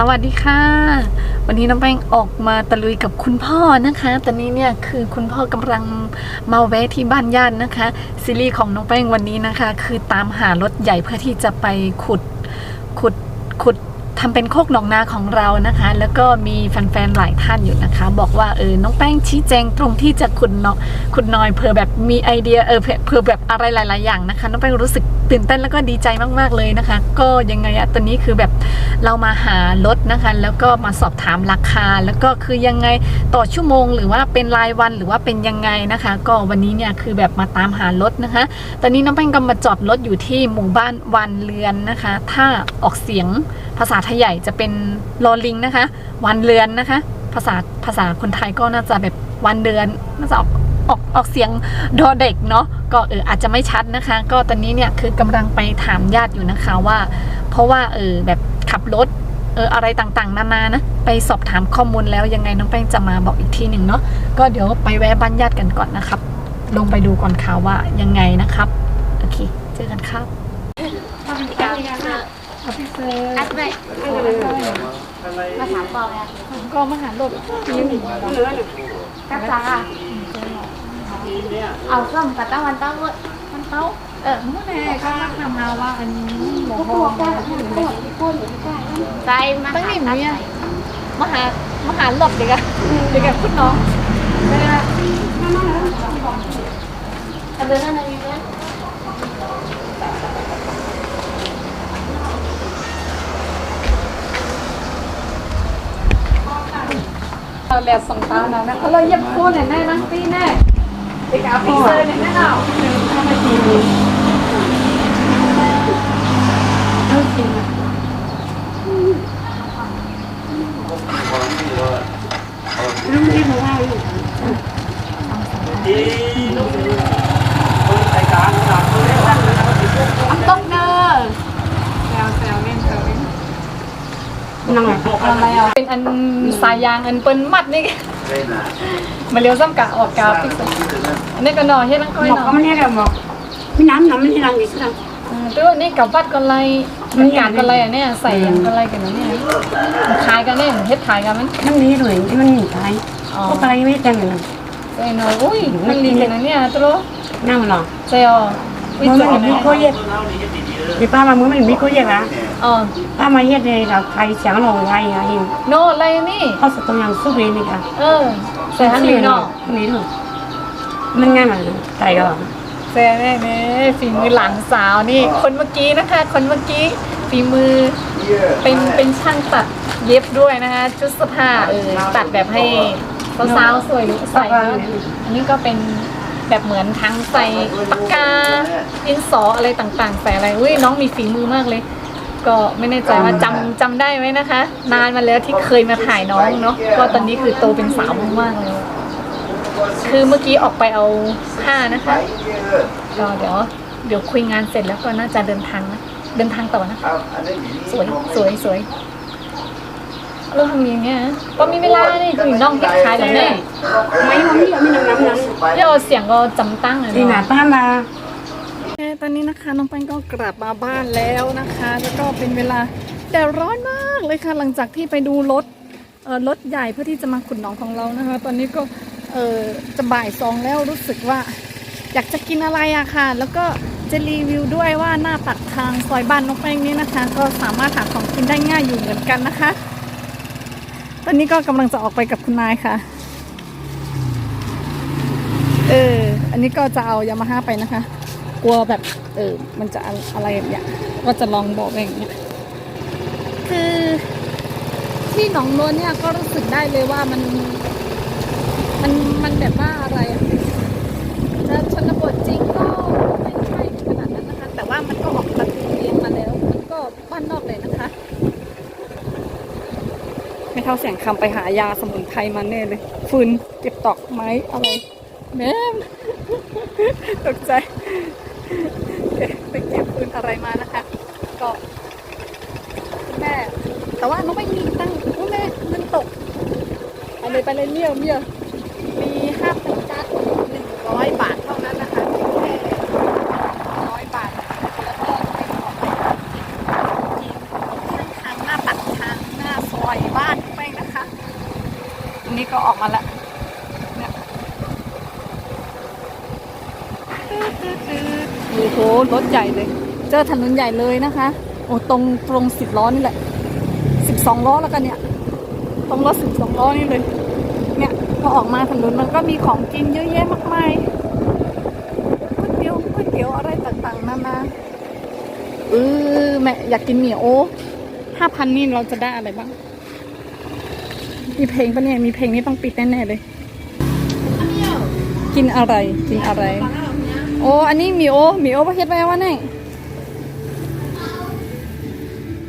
สวัสดีค่ะ วันนี้น้องแป้งออกมาตะลุยกับคุณพ่อนะคะ ตอนนี้เนี่ยคือคุณพ่อกำลังมาแวะที่บ้านญาตินะคะ ซีรีส์ของน้องแป้งวันนี้นะคะ คือตามหารถใหญ่เพื่อที่จะไปขุดขุดขุดทำเป็นโคกหนองนาของเรานะคะ แล้วก็มีแฟนๆหลายท่านอยู่นะคะ บอกว่าเออน้องแป้งชี้แจงตรงที่จะขุดเนาะขุดนอยเผื่อแบบมีไอเดียเออเผื่อเผื่อแบบอะไรหลาย ๆ อย่างนะคะ น้องแป้งรู้สึก ตื่นเต้นแล้วก็ดีใจมาก ๆ เลยนะคะ ก็ยังไงอะตอนนี้คือแบบเรามาหารถนะคะ แล้วก็มาสอบถามราคา แล้วก็คือยังไงต่อชั่วโมง หรือว่าเป็นรายวันหรือว่าเป็นยังไงนะคะ ก็วันนี้เนี่ยคือแบบมาตามหารถนะคะ ตอนนี้น้องแป้งก็มาจอดรถอยู่ที่หมู่บ้านวันเรือนนะคะ ถ้าออกเสียงภาษาไทยใหญ่จะเป็นลอลิงนะคะ วันเรือนนะคะ ภาษาภาษาคนไทยก็น่าจะแบบวันเดือนน่าจะออก ออกออกเสียงดอเด็กเนาะก็เอออาจจะไม่ชัดนะคะ ก็ตอนนี้เนี่ยคือกำลังไปถามญาติอยู่นะคะว่า เพราะว่าเออแบบขับรถเอออะไรต่างๆ นานานะ ไปสอบถามข้อมูลแล้วยังไงน้องแป้งจะมาบอกอีกทีหนึ่งเนาะก็เดี๋ยวไปแวะบ้านญาติกันก่อนนะครับ ลงไปดูก่อนค่ะว่ายังไงนะครับโอเคเจอกันครับอภิเษกอัดไว้ภาษาปองอะก็มาหาหลบยิ้มกระจา เอาส้มกับตะวันเต้าเว้ยมันเต้าเออมื่อแน่ก็รักนำมาว่าอันนี้หลวงพพ่อวกแก้วพูดพูดพูดใจมาตั้งนี่มีอะมาหามหาหลบเด็กอะเด็กอะคุณน้องเอาเดินนั่นเลยเนี่ยเราแลสองตาเนาะนะเขาเลยเย็บโคนแน่ๆนั่งตีแน่ เด็กอะพิเศษแน่ๆเนาะต้องเนอแซวแซวเล่นแซวเล่น นั่งไงอะไรอะเป็นอันสายยางอันเปิ้นมัดนี่มาเลี้ยวซ้ำกะออกกาพิกอันนี้ก็หน่อเฮ็ดลังก้อยหมอกเนาะก็ไม่ได้หรอกไม่น้ำน้ำไม่ได้รังอยู่สิลังอ่าตัวนี้กับวัดกันไรมันกาดกันไรอะเนี่ยใส่หยังกันไรกันเนาะเนี่ยมันขายกันเนี่ยเฮ็ดขายกันมันนั่งนี้เลยที่มันหนีตายอ๋อก็ตายไม่ได้แต่งเลยใส่หน่อยอุ้ยมันลีกันนะเนี่ยตัวนั่งหรอใส่อ๋ออุ้ยมันจอมันมีนะโคเย็ดเดี๋ยวป้ามามือมันมีโคเย็ดละ อ๋อป้ามาเย็ดเลยเราใครเสียงเราไทยไงโนอะไรนี่เขาสตรงยังสู้เวนี่ค่ะเออใส่ฮันนี่เนาะนี่ถูกมันง่ายมากใจก็ใส่แน่เน่ฝีมือหลานสาวนี่ คนเมื่อกี้นะคะ คนเมื่อกี้ฝีมือเป็นเป็นช่างตัดเย็บด้วยนะคะชุดเสื้อผ้าเออตัดแบบให้สาวๆสวยหรือใส่นะอันนี้ก็เป็นแบบเหมือนทั้งใส่ปากกาดินสออะไรต่างๆใส่อะไรอุ้ยน้องมีฝีมือมากเลย ก็ไม่แน่ใจว่าจำจำได้ไหมนะคะ นานมาแล้วที่เคยมาถ่ายน้องเนาะก็ตอนนี้คือโตเป็นสาวมากๆเลย คือเมื่อกี้ออกไปเอาผ้านะคะ ก็เดี๋ยวเดี๋ยวคุยงานเสร็จแล้วก็น่าจะเดินทางนะเดินทางต่อนะสวยสวยสวยเราทำอย่างเงี้ยก็มีเวลานี่ถึงน้องเก็บขายแล้วเนี่ยไม่มันไม่ไม่น้ำน้ำน้ำเดี๋ยวเสียงก็จำตั้งเลยที่หนาเนาะ ป้ามา ตอนนี้นะคะน้องแป้งก็กลับมาบ้านแล้วนะคะ แล้วก็เป็นเวลาแดดร้อนมากเลยค่ะ หลังจากที่ไปดูรถเออรถใหญ่เพื่อที่จะมาขุดหนองของเรานะคะ ตอนนี้ก็เออจะบ่ายสองแล้วรู้สึกว่า อยากจะกินอะไรอะค่ะ แล้วก็จะรีวิวด้วยว่าหน้าปักทางซอยบ้านน้องแป้งนี้นะคะ ก็สามารถหาของกินได้ง่ายอยู่เหมือนกันนะคะ ตอนนี้ก็กำลังจะออกไปกับคุณนายค่ะ เอออันนี้ก็จะเอายามาฮ่าไปนะคะ ลัวแบบเออมันจะอะไรอย่างเงี้ยก็จะลองบอกไปอย่างเงี้ยคือที่หนองนวลเนี่ยก็รู้สึกได้เลยว่ามัน มันมันแบบว่าอะไรอะจะชนบทจริงก็ไม่ใช่ขนาดนั้นนะคะ แต่ว่ามันก็ออกตะกูเรียนมาแล้ว มันก็บ้านนอกเลยนะคะไม่เท่าเสียงคำไปหายาสมุนไพรมาแน่เลยฟืนเก็บตอกไม้อะไรแม่มตกใจเอ๊ะ ไปเก็บฟืนอะไรมานะคะ ก็แม่ แต่ว่าน้องไม่มีตั้งคุณแม่เงินตกไปเลยไปเลยเมี่ยวเมี่ยวมีห้าพันจัดหนึ่งร้อยบาทเท่านั้นนะคะแค่ร้อยบาทแล้วก็ให้ของไปกินข้างทางหน้าปักทางหน้าซอยบ้านแป้งนะคะอันนี้ก็ออกมาละเนี่ยโอ้โห รถใหญ่เลย เจอถนนใหญ่เลยนะคะ โอ้ตรงตรงสิบล้อนี่แหละสิบสองล้อแล้วกันเนี่ย ตรงรถสิบสองล้อนี่เลย เนี่ยพอออกมาถนนมันก็มีของกินเยอะแยะมากมายก๋วยเตี๋ยวก๋วยเตี๋ยวอะไรต่างๆนานาเออแม่อยากกินหมี่โอ้ห้าพันนี่เราจะได้อะไรบ้าง มีเพลงปะเนี่ย มีเพลงนี้ต้องปิดแน่ๆเลย กินอะไร กินอะไร อ้อันนี้หมีโอหมีโอประเทศไปวะเนี่ย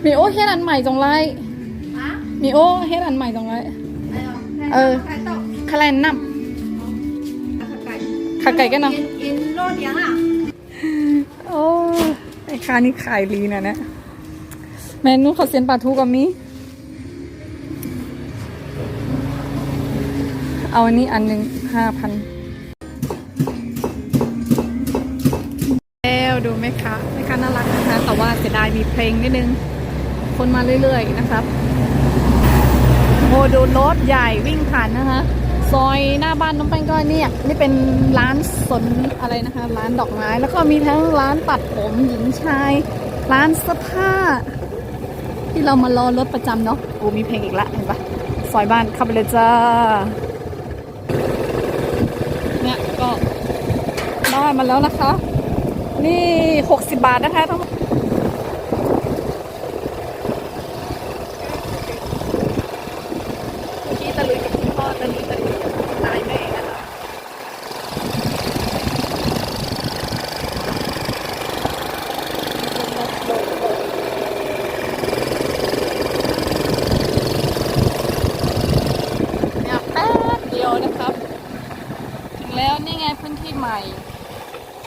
หมีโอเฮ็ดอันใหม่จงไรหมีโอเฮ็ดอันใหม่จงไรเออคาแลนนับขาไก่กันเนาะกินโลดยังอะโอ้ไอ้ค้านี่ขายลีนะเนี่ยเมนูขอเสียนปลาทูกับมีเอาอันนี้อันหนึ่งห้าพันายมีเพลงนิดนึง คนมาเรื่อยๆนะครับโอ้ดูรถใหญ่วิ่งผ่านนะคะ ซอยหน้าบ้านน้องแป้งก็เนี่ยนี่เป็นร้านสนอะไรนะคะ ร้านดอกไม้แล้วก็มีทั้งร้านตัดผมหญิงชาย ร้านเสื้อผ้า ที่เรามารอรถประจำเนาะโอ้มีเพลงอีกละเห็นปะซอยบ้านเข้าไปเลยจ้าเนี่ยก็ได้มาแล้วนะคะ นี่หกสิบบาทนะคะทั้งหมดเมื่อกี้ตะลุยกับคุณพ่อตะลุยตะลุยกับคุณตายแม่นะคะ เนี่ยแป๊บเดียวนะครับ ถึงแล้วนี่ไงพื้นที่ใหม่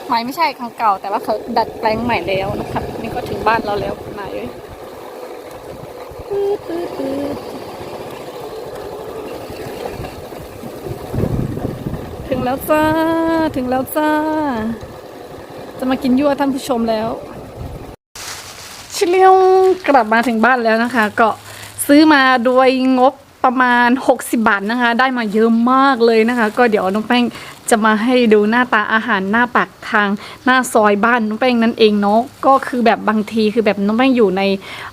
ใหม่ไม่ใช่ครั้งเก่า แต่ว่าเขาดัดแปลงใหม่แล้วนะครับนี่ก็ถึงบ้านเราแล้วคุณนายเอ้ยถึงแล้วจ้า ถึงแล้วจ้า จะมากินยั่วท่านผู้ชมแล้ว ชิเลียวกลับมาถึงบ้านแล้วนะคะ ก็ซื้อมาโดยงบประมาณ 60 บาทนะคะ ได้มาเยอะมากเลยนะคะ ก็เดี๋ยวน้องแป้ง จะมาให้ดูหน้าตาอาหารหน้าปากทางหน้าซอยบ้านน้องแป้งนั่นเองเนาะก็คือแบบบางทีคือแบบน้องแป้งอยู่ใน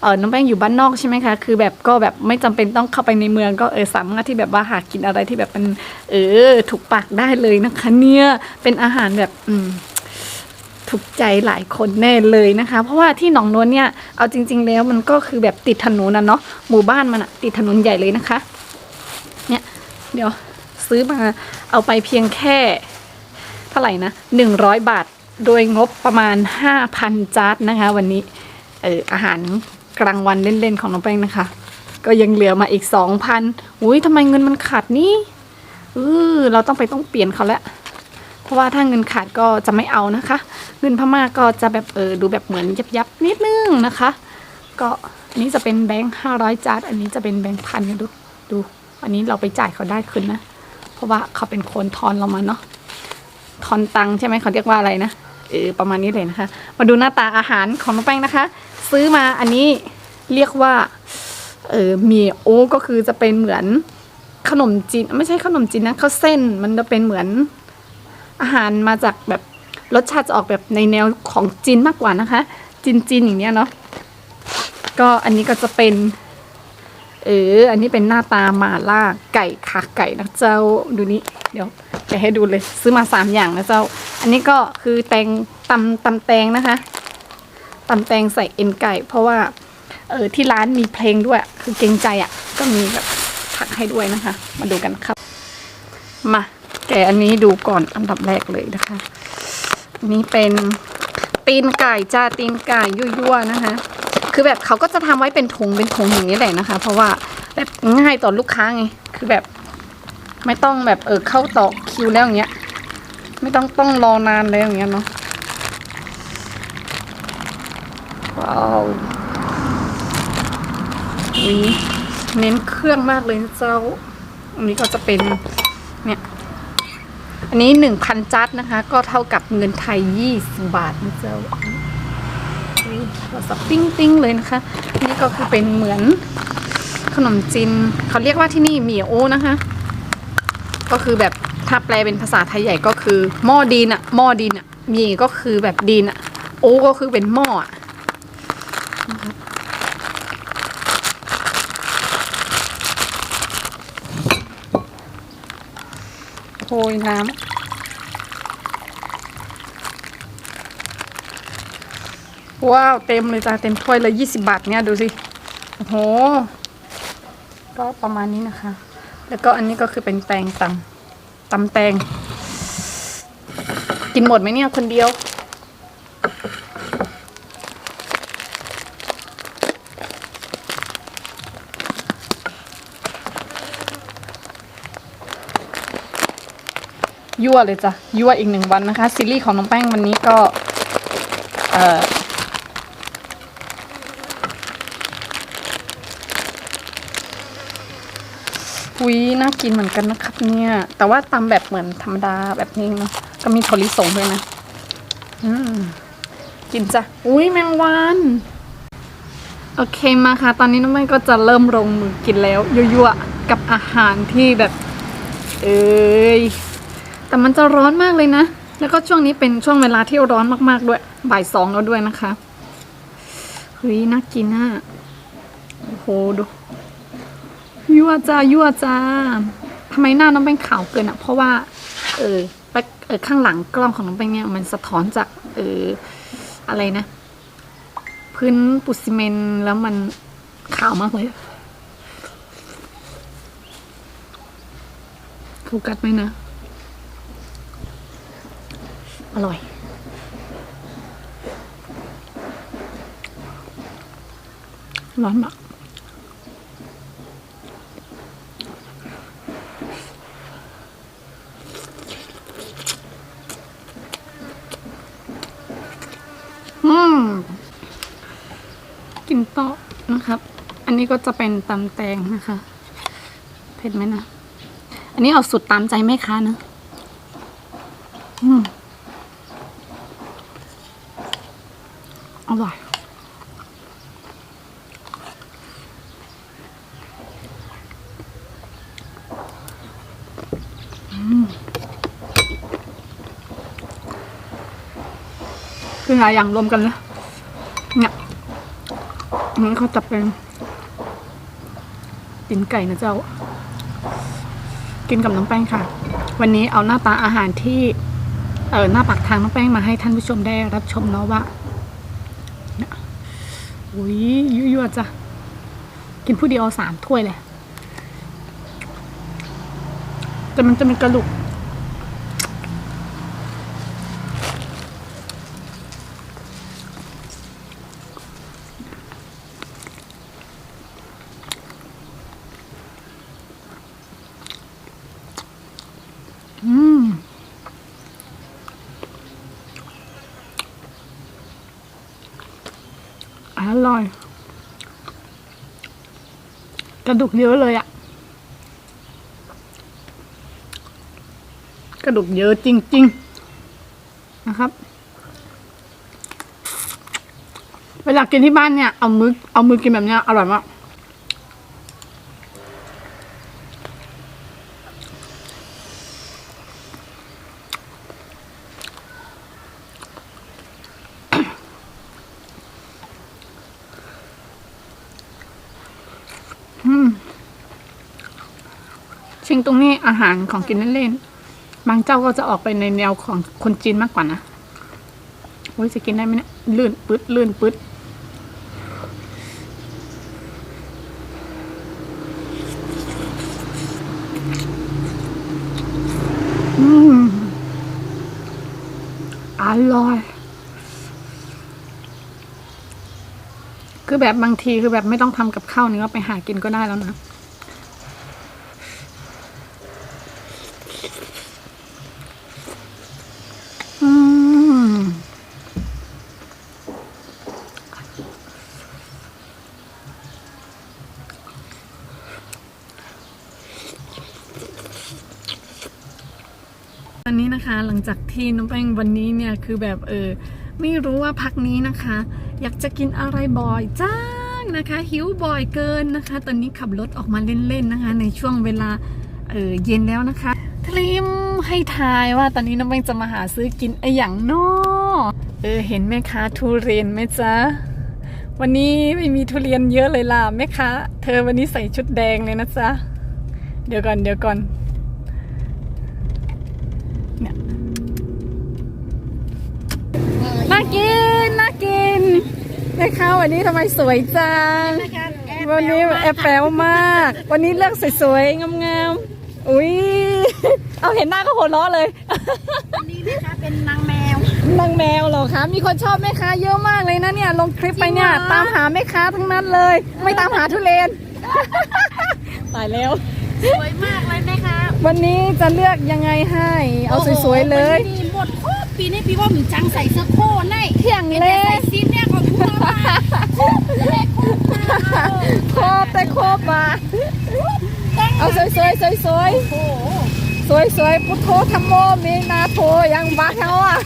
เออน้องแป้งอยู่บ้านนอกใช่ไหมคะคือแบบก็แบบไม่จำเป็นต้องเข้าไปในเมืองก็เออสามารถที่แบบว่าหากินอะไรที่แบบมันเออถูกปากได้เลยนะคะ เนี่ยเป็นอาหารแบบอืมถูกใจหลายคนแน่เลยนะคะ เพราะว่าที่หนองนวลเนี่ยเอาจริง ๆ แล้วมันก็คือแบบติดถนนนะเนาะหมู่บ้านมันอะติดถนนใหญ่เลยนะคะ เนี่ยเดี๋ยว ซื้อมาเอาไปเพียงแค่เท่าไหร่นะหนึ่งร้อยบาท โดยงบประมาณห้าพันจาร์ดนะคะ วันนี้เอออาหารกลางวันเล่นๆของน้องแป้งนะคะ ก็ยังเหลือมาอีกสองพันอุ้ยทำไมเงินมันขาดนี่เออเราต้องไปต้องเปลี่ยนเขาแล้วเพราะว่าถ้าเงินขาดก็จะไม่เอานะคะ เงินพม่าก็จะแบบเออดูแบบเหมือนยับยับนิดนึงนะคะ ก็อันนี้จะเป็นแบงค์ห้าร้อยจาร์ดอันนี้จะเป็นแบงค์พันดูดู อันนี้เราไปจ่ายเขาได้คืนนะ เพราะว่าเขาเป็นคนทอนเรามาเนาะทอนตังใช่ไหมเขาเรียกว่าอะไรนะเออประมาณนี้เลยนะคะ มาดูหน้าตาอาหารของน้องแป้งนะคะ ซื้อมาอันนี้เรียกว่าเออเมียโอก็คือจะเป็นเหมือนขนมจีนไม่ใช่ขนมจีนนะข้าวเส้นมันจะเป็นเหมือนอาหารมาจากแบบรสชาติจะออกแบบในแนวของจีนมากกว่านะคะจีนจีนอย่างเนี้ยเนาะก็อันนี้ก็จะเป็น เออ อันนี้เป็นหน้าตาหมาล่าไก่ขาไก่นะเจ้าดูนี่เดี๋ยวจะให้ดูเลยซื้อมาสามอย่างนะเจ้า อันนี้ก็คือแตงตำตำแตงนะคะตำแตงใส่เอ็นไก่ เพราะว่า เออที่ร้านมีเพลงด้วย คือเกรงใจอะ่ะ ก็มีแบบผักให้ด้วยนะคะ มาดูกันครับ มาแกอันนี้ดูก่อนอันดับแรกเลยนะคะ อันนี้เป็นตีนไก่จ้าตีนไก่ยั่วๆนะคะ คือแบบเขาก็จะทำไว้เป็นถุงเป็นถุงอย่างนี้แหละนะคะ เพราะว่าแบบง่ายต่อลูกค้าไง คือแบบ ไม่ต้องแบบเออเข้าต่อคิวแล้วอย่างเงี้ย ไม่ต้องต้องรอนานแล้วอย่างเงี้ยเนาะ ว้าวนี่เน้นเครื่องมากเลยนะเจ้า อันนี้ก็จะเป็นเนี่ยอันนี้หนึ่งพันจัดนะคะ ก็เท่ากับเงินไทยยี่สิบบาทนะเจ้า นี่ก็สับปิ้งปิ้งๆเลยนะคะ นี่ก็คือเป็นเหมือนขนมจีนเขาเรียกว่าที่นี่หมี่โอ้นะคะ ก็คือแบบถ้าแปลเป็นภาษาไทยใหญ่ก็คือหม้อดินอะหม้อดินอะมีก็คือแบบดินอะโอ้ก็คือเป็นหม้ออะนะโอยน้ำ ว้าวเต็มเลยจ้าเต็มถ้วยเลยยี่สิบาทเนี่ยดูสิโอ้โหก็ประมาณนี้นะคะ แล้วก็อันนี้ก็คือเป็นแตงตำตำแตง กินหมดไหมเนี่ยคนเดียวยั่วเลยจ้ะยั่วอีกหนึ่งวันนะคะ ซีรีส์ของน้องแป้งวันนี้ก็ เอ่อ อุ้ยน่ากินเหมือนกันนะครับเนี่ย แต่ว่าตำแบบเหมือนธรรมดาแบบนี้เนาะก็มีถั่วลิสงด้วยนะอืมกินจ้ะอุ้ยแมงวันโอเคมาค่ะ ตอนนี้น้องแม่ก็จะเริ่มลงมือกินแล้วยั่วๆกับอาหารที่แบบ เอ้ยแต่มันจะร้อนมากเลยนะ แล้วก็ช่วงนี้เป็นช่วงเวลาที่ร้อนมากๆด้วยบ่ายสองแล้วด้วยนะคะเฮ้ยน่ากินอะโอ้โหดู ยั่วจ้ายั่วจ้าทำไมหน้าน้องแป้งขาวเกินอะ เพราะว่า เออแป๊กเออข้างหลังกล้องของน้องแป้งเนี่ยมันสะท้อนจาก เอออะไรนะ พื้นปูซีเมนต์แล้วมันขาวมากเลยโฟกัสไหมนะ อร่อยร้อนมาก อืม กินโต๊ะนะครับ อันนี้ก็จะเป็นตำแตงนะคะ เผ็ดไหมนะ อันนี้เอาสุดตามใจแม่ค้านะอืมอร่อยคือหลายอย่างรวมกันเลยเนี่ย นนี้เขาจะเป็นตีนไก่นะเจ้า กินกับน้องแป้งค่ะ วันนี้เอาหน้าตาอาหารที่เออหน้าปากทางน้องแป้งมาให้ท่านผู้ชมได้รับชมเนาะว่าเนี่ยอุ้ยยั่วๆจ้ะกินผู้เดียวสามถ้วยเลยแต่มันจะมีกระดูก อืม อร่อย กระดูกเยอะเลยอะกระดูกเยอะจริง ๆ นะครับ เวลากินที่บ้านเนี่ย เอามือเอามือกินแบบเนี้ยอร่อยมาก อืมชิงตรงนี้อา หารของกินเล่นๆบางเจ้าก็จะออกไปในแนวของคนจีนมากกว่านะโอ้ยจะกินได้ไหมเนี่ยลื่นปึ๊ดลื่นปึ๊ดอืมอร่อยคือแบบบางทีคือแบบไม่ต้องทำกับข้าวเนื้อไปหากินก็ได้แล้วนะ อืม ตอนนี้นะคะหลัง จากที่น้องแป้งวันนี้เนี่ยคือแบบเออไม่รู้ว่าพักนี้นะคะ อยากจะกินอะไรบ่อยจังนะคะ หิวบ่อยเกินนะคะ ตอนนี้ขับรถออกมาเล่นๆนะคะ ในช่วงเวลาเออเย็นแล้วนะคะทริมให้ทายว่าตอนนี้น้องแบงจะมาหาซื้อกินไออย่างนอเออเห็นแม่ค้าทุเรียนไหมจ๊ะวันนี้ไม่มีทุเรียนเยอะเลยล่ะแม่ค้าเธอวันนี้ใส่ชุดแดงเลยนะจ๊ะเดี๋ยวก่อนเดี๋ยวก่อน เนี่ยน่ากิน น่ากินแม่ค้าวันนี้ทำไมสวยจัง วันนี้แอบแป๋วมาก วันนี้เลือกสวยๆ งามๆ อุ้ย เอาเห็นหน้าก็หัวเราะเลยนี่นะคะเป็นนางแมวนางแมวเหรอคะ มีคนชอบแม่ค้าเยอะมากเลยนะเนี่ย ลงคลิปไปเนี่ยจริงเหรอตามหาแม่ค้าทั้งนั้นเลย ไม่ตามหาทุเรียนตายแล้ว สวยมากเลยนะคะวันนี้จะเลือกยังไงให้ เอาสวยๆเลยปีหมดโคตร ปีนี้ปีว่าหมีจังใส่เสื้อโค้ไนเที่ยงเป็นเลแต่ใส่ยซีนเนี่ยก็ทั่วมาโคตรเลยโคตรมาโคบแต่โคบมาเอาสวยๆสวยโอ้โหๆสวยๆพุทโธธรรมโมมีนาโทยังบ้าเขาอะ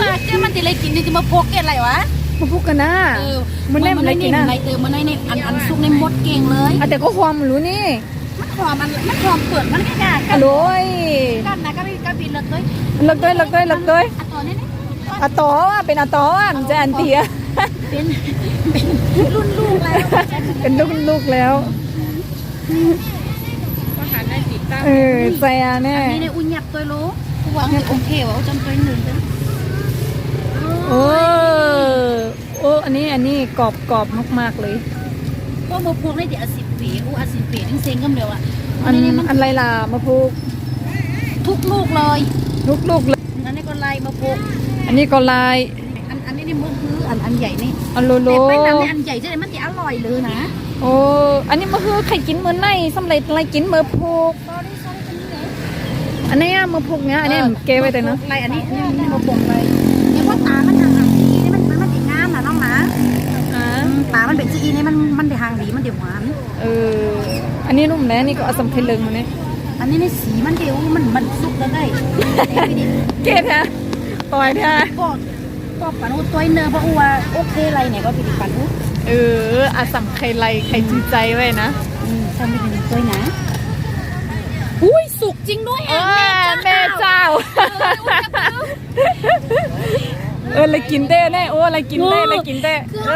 ว่าเจ้ามันจะเลยกินนี่จะมาพกอะไรวะมาพูดกันนะเออมันแน่มันอะไรกินนะในเติมมันในในอันอันซุกในมดเก่งเลย อะแต่ก็ความรู้นี่มันหอมมันมันหอมเปลือกมันแค่กาอร่อย กันนะก็มีก็บินเลยเลิกด้วยเลิกด้วยเลิกด้วยอันตัวนี้นี่อะตออ่ะเป็นอะตออะมันจะอันเตียเป็นเป็นรุ่นลูกแล้วเป็นลูกลูกแล้วก็หาได้ติดตั้งเออใจอะแน่นี่ในอุ่นหยับตัวโลกูวางโอเคว่ะจำตัวหนึ่งจ้ะโอ้โอ้อันนี้อันนี้กรอบกรอบมาก ๆ เลยก็มาพวกได้เดี๋ยวอาสิบปีอูอาสิบปีถึงเซ็งกันเดียวอะอันนี้มันอันไรล่ะมาพูก ทุกลูกเลยลูกลูกเลยอันนี้ก็ไล่มาพวกอันนี้ก็ลายอันอันนี้นี่มันคืออันอันใหญ่นี่อันโลโลแต่ไปนำในอันใหญ่จะได้มันจะอร่อยเลยนะโอ้อันนี้มาคือไข่กินมือในสำเร็จอะไรกินมือพูกตอนนี้ซ้อนกันนี่เลยอันนี้อะมือพูกเนี้ยอันนี้เกไว้แต่เนาะไล่อันนี้อันนี้มาปงเลยเนี่ยว่าตามันห่างดีนี่มันมันมันติดงามนะน้องหมาอ่าตามันเป็นจีนี่มันมันได้ห่างดีมันเดี๋ยวหวานเอออันนี้นุ่มแล้วนี่ก็เอาสำเพ็ญเลิงมาเนี่ย อันนี้ในสีมันเดียวมันมันสุกแล้วได้เกตฮะปล่อยฮะก็ก็ปันอุตัวเนอเพราะว่าโอเคอะไรเนี่ยก็เป็นปันอุเอออาสัมไข่ไรไข่จีใจไว้นะอืมทำไม่เป็นตัวนะอุ้ยสุกจริงด้วยเออะอแม่เจ้าเอออะไรกินได้แน่โอ้อะไรกินได้อะไรกินได้เอ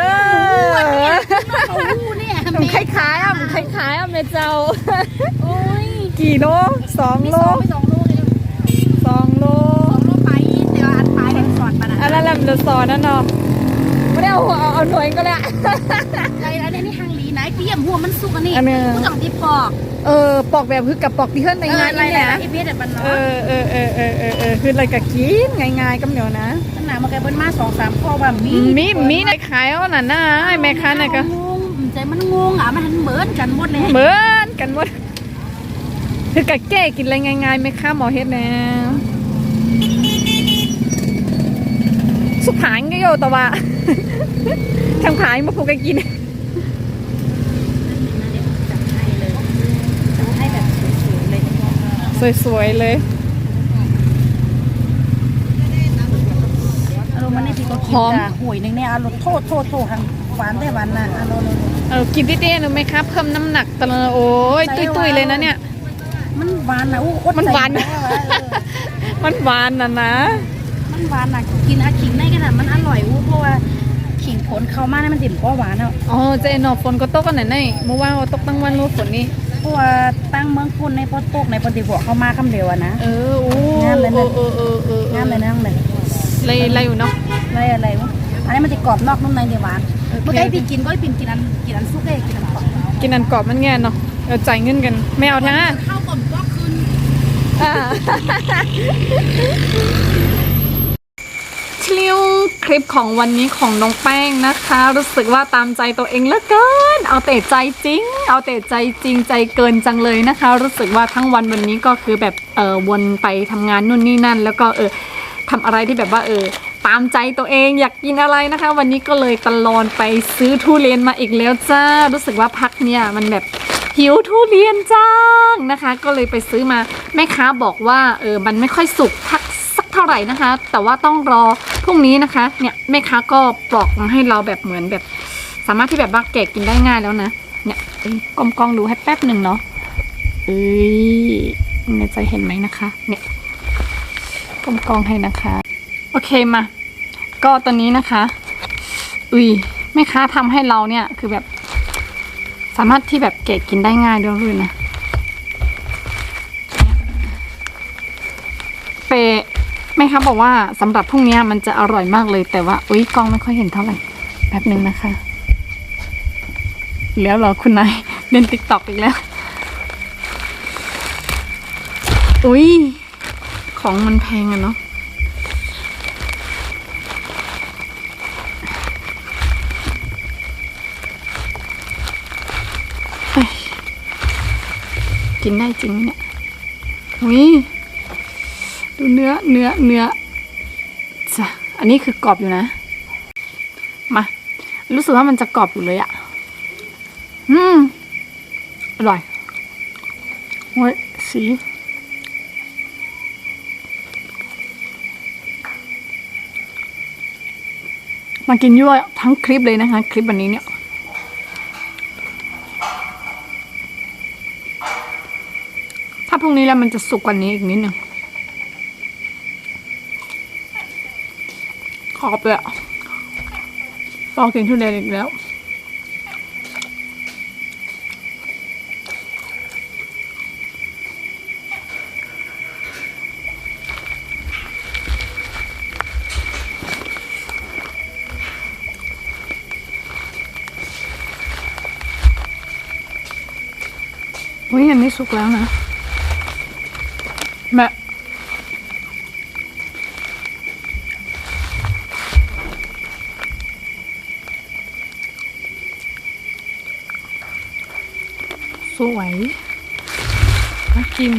อเขาหูเนี่ยมันคล้ายๆอะมันคล้ายๆอะแม่เจ้าโอ้ย กี่โลสองมีโลสองมีสองโลเลยสองโลสองโลไปเดี๋ยวอันปลายเป็นสอดปะนะอันนั้นแหละมันจะสอนนั่นเนาะไม่ได้เอาหัวเอาเอาหน่วยก็แล้วไอ้อันนี้ฮังลีไหนเตรียมหัวมันสุกอันนี้อันเนี้ยผู้ต้องที่ปอกเออปอกแบบคือกับปอกที่เฮิรนในงานอะไรนี่นะนะไอ้เบี้ยเด็ดบันเอเนาะอเออเออเออเออเออคืออะไรกับกินง่ายๆก็เหนียวนะขนาดมาแกเบิ้ลมาสองสามข้อว่ามีมีมีในขายเอาหน่ะนะไอ้แม่ค้าน่ะก็งงใจมันงงอะมันหันเบิ้ลกันหมดเลยเหมือนกันหมด คือกะแก้กินอะไรง่ายๆแม่ค้าหมอเฮ็ดแนวสุขายก็โยแต่ว่าทางขายมาพูกกันกินจัดให้เลยจัดให้แบบสวยๆเลยสวยๆเลยอารมณ์มันในที่ก็กินจ้ะหวยหนึ่งเนี่ยอารมณ์โทษโทษโทษทางหวานได้หวานนะอารมณ์เออกินดิๆหนูไหมครับ เพิ่มน้ำหนักตะเลยโอ้ย ตุยๆเลยนะเนี่ยมัน หวานนะอู้อดมันหวาน ใจแวะเออมันหวานนะนะ มันหวานนะกินอาขิงได้ขนาดมันอร่อยอู้เพราะว่าขิงผลเข้ามาเนี่ยมันดิ่มก็หวานอะอ๋อเจนอฝนก็ตกกันไหนๆเมื่อวานก็ตกตั้งวันรู้ฝนนี่ เพราะว่าตั้งเมืองคุณในพอตกในปฏิบัติเข้ามาคำเดียวอะนะ เออโอ้งามเลยนะ เออเออเออเอองามเลยนะเลยเลยอะไรอยู่เนาะ อะไรอะไรวะอันนี้มันจะกรอบนอกนุ่มในเดียวหวานโอเค เมื่อกี้พี่กินก็พี่ปิ่มกินอันกินอันซุกได้กินอันกรอบกินอันกรอบมันแง่เนาะเออจ่ายเงินกัน ไม่เอาทั้งอะข้าวกล่อมก็คืนอ่า ชิวคลิปของวันนี้ของน้องแป้งนะคะ รู้สึกว่าตามใจตัวเองเหลือเกิน เอาแต่ใจจริง เอาแต่ใจจริงใจเกินจังเลยนะคะ รู้สึกว่าทั้งวันวันนี้ก็คือแบบเออวนไปทำงานนู่นนี่นั่น แล้วก็เออทำอะไรที่แบบว่าเออตามใจตัวเองอยากกินอะไรนะคะ วันนี้ก็เลยตะลอนไปซื้อทุเรียนมาอีกแล้วจ้า รู้สึกว่าพักเนี่ยมันแบบ หิวทุเรียนจังนะคะ ก็เลยไปซื้อมาแม่ค้าบอกว่าเออมันไม่ค่อยสุกทักสักเท่าไหร่นะคะ แต่ว่าต้องรอพรุ่งนี้นะคะ เนี่ยแม่ค้าก็ปลอกมาให้เราแบบเหมือนแบบ สามารถที่แบบว่าแกะกินได้ง่ายแล้วนะเนี่ยเอ้ยกลมกองดูให้แป๊บหนึ่งเนาะเอ้ยเนี่ยจะเห็นไหมนะคะ เนี่ยกลมกองให้นะคะ โอเคมา ก็ตอนนี้นะคะอุ้ยแม่ค้าทำให้เราเนี่ยคือแบบ สามารถที่แบบแกะกินได้ง่ายด้วยลุยนะเปแม่ค้าบอกว่าสำหรับพรุ่งนี้มันจะอร่อยมากเลย แต่ว่าอุ้ยกล้องไม่ค่อยเห็นเท่าไหร่แป๊บหนึ่งนะคะ แล้วเหรอคุณนายเล่นติ๊กต็อกอีกแล้ว อุ้ยของมันแพงอะเนาะ กินได้จริงเนี่ยอุ้ยดูเนื้อเนื้อเนื้อจ้ะอันนี้คือกรอบอยู่นะ มา รู้สึกว่ามันจะกรอบอยู่เลยอะ่ะ อืม อร่อยโอ้ยสีมากินยั่วทั้งคลิปเลยนะคะ คลิปวันนี้เนี่ย ถ้าพรุ่ง นี้แล้วมันจะสุกกว่านี้อีกนิดหนึ่งขอบเลยอะรอกินทุเรียนอีกแล้ว อุ้ยอันนี้สุกแล้วนะ วยมากิน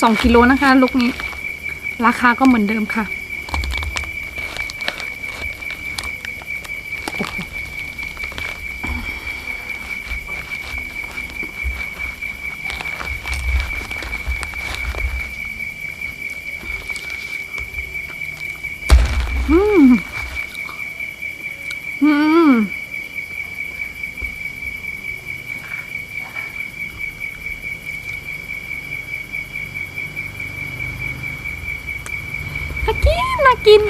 สองกิโลนะคะลูกนี้ ราคาก็เหมือนเดิมค่ะ อืม อืม น่ากิน น่ากิน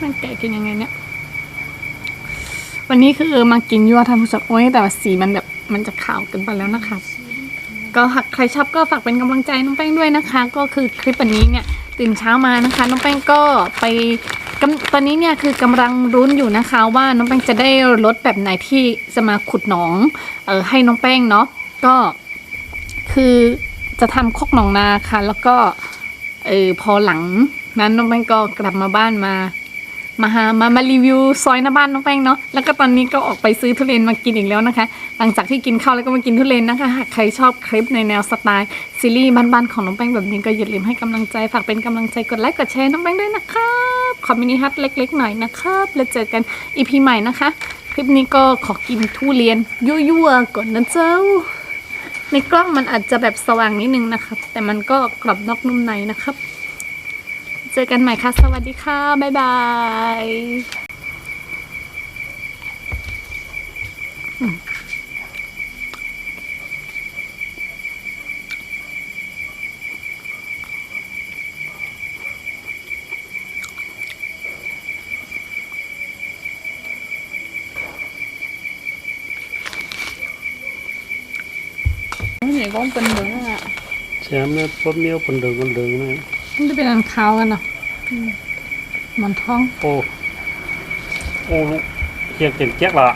มันแกะกินยังไงเนี่ย วั นนี้คือมากินยั่วท่านผู้ชมโอ้ยแต่ว่าสีมันแบบมันจะขาวเกินไปแล้วนะคะ ก็หากใครชอบก็ฝากเป็นกำลังใจน้องแป้งด้วยนะคะ ก็คือคลิปวันนี้เนี่ยตื่นเช้ามานะคะ น้องแป้งก็ไปตอนนี้เนี่ยคือกำลังรุ้นอยู่นะคะ ว่าน้องแป้งจะได้รถแบบไหนที่จะมาขุดหนองเออให้น้องแป้งเนาะก็คือจะทำคอกหนองนาค่ะ แล้วก็เออพอหลังนั้นน้องแป้งก็กลับมาบ้านมา มาหามามารีวิวซอยหน้าบ้านน้องแป้งเนาะแล้วก็ตอนนี้ก็ออกไปซื้อทุเรียนมากินอีกแล้วนะคะ หลังจากที่กินข้าวแล้วก็มากินทุเรียนนะคะหากใครชอบคลิปในแนวสไตล์ซีรีส์บ้านๆของน้องแป้งแบบนี้ก็อย่าลืมให้กำลังใจฝากเป็นกำลังใจกดไลค์กดแชร์น้องแป้งด้วยนะครับขอมินิฮัทเล็ก ๆ หน่อยนะครับแล้วเจอกันอีพีใหม่นะคะ คลิปนี้ก็ขอกินทุเรียนยั่วๆก่อนนะเจ้า ในกล้องมันอาจจะแบบสว่างนิดนึงนะครับแต่มันก็กรอบนอกนุ่มในนะครับ เจอกันใหม่ค่ะ สวัสดีค่ะ บ๊ายบายอืมนี่ก็เป็นเหมือนอะ Xem nó bóp miêu phần đường con đường này มันจะเป็นอันขาวกันเนาะมันท้อง Ô Ô Hiện tiền chắc là